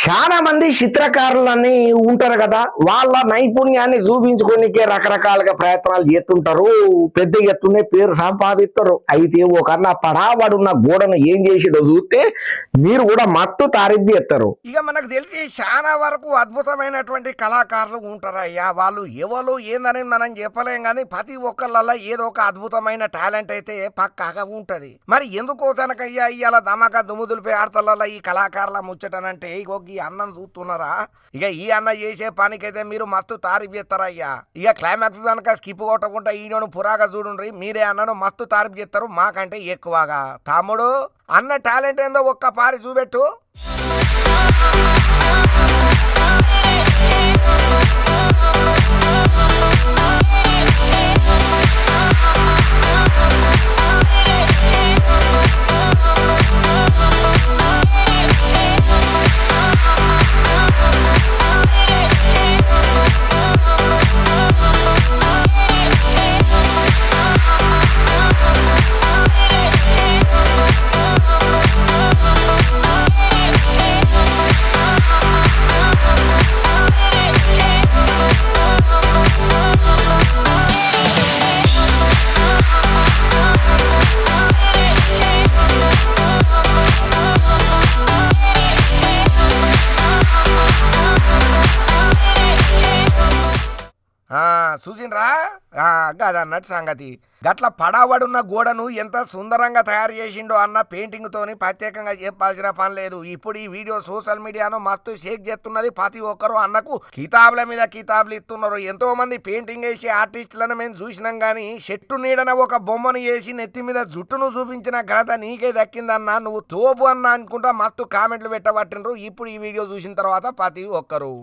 చాలా మంది చిత్రకారులని ఉంటారు కదా వాళ్ళ నైపుణ్యాన్ని చూపించుకోనికే రకరకాలుగా ప్రయత్నాలు చేస్తుంటారు. పెద్ద ఎత్తునే పేరు సంపాదిస్తారు. అయితే ఒక అన్న పడావడున్న గోడను ఏం చేసిడో చూస్తే మీరు కూడా మత్తు తారిద్ది ఎత్తారు. ఇక మనకు తెలిసి చాలా వరకు అద్భుతమైనటువంటి కళాకారులు ఉంటారు అయ్యా. వాళ్ళు ఎవరు ఏందని మనం చెప్పలేం కానీ ప్రతి ఒక్కళ్ళ ఏదో ఒక అద్భుతమైన టాలెంట్ అయితే పక్కాగా ఉంటది. మరి ఎందుకో తనకయ్యా ఇవాళ దమక దుమ్ముదులపై ఆడతల ఈ కళాకారుల ముచ్చటనంటే ఇగో ఈ అన్నం చూస్తున్నారా? ఇక ఈ అన్న చేసే పనికైతే మీరు మస్తు తారీఫ్ చేస్తారయ్యా ఇక? క్లైమాక్స్ కనుక స్కిప్ కొట్టకుండా ఈయనను పురాగా చూడండి మీరే అన్నను మస్తు తారీఫ్ చేస్తారు మాకంటే ఎక్కువగా. తమ్ముడు అన్న టాలెంట్ ఏందో ఒక్క పారి చూపెట్టు. చూసిండ్రా ఆ, సంగతి. గట్ల పడావడున్న గోడను ఎంత సుందరంగా తయారు చేసిండో అన్న పెయింటింగ్తోని ప్రత్యేకంగా చెప్పాల్సిన పని లేదు. ఇప్పుడు ఈ వీడియో సోషల్ మీడియాను మస్తు షేక్ చేస్తున్నది ప్రతి ఒక్కరు అన్నకు కితాబుల మీద కితాబులు ఇస్తున్నారు. ఎంతో మంది పెయింటింగ్ వేసే ఆర్టిస్టులను మేము చూసినాం కానీ చెట్టు నీడన ఒక బొమ్మను వేసి నెత్తి మీద జుట్టును చూపించిన ఘనత నీకే దక్కిందన్న నువ్వు తోపు అన్న అనుకుంటా మస్తు కామెంట్లు పెట్టబట్టినరు ఇప్పుడు ఈ వీడియో చూసిన తర్వాత ప్రతి ఒక్కరు.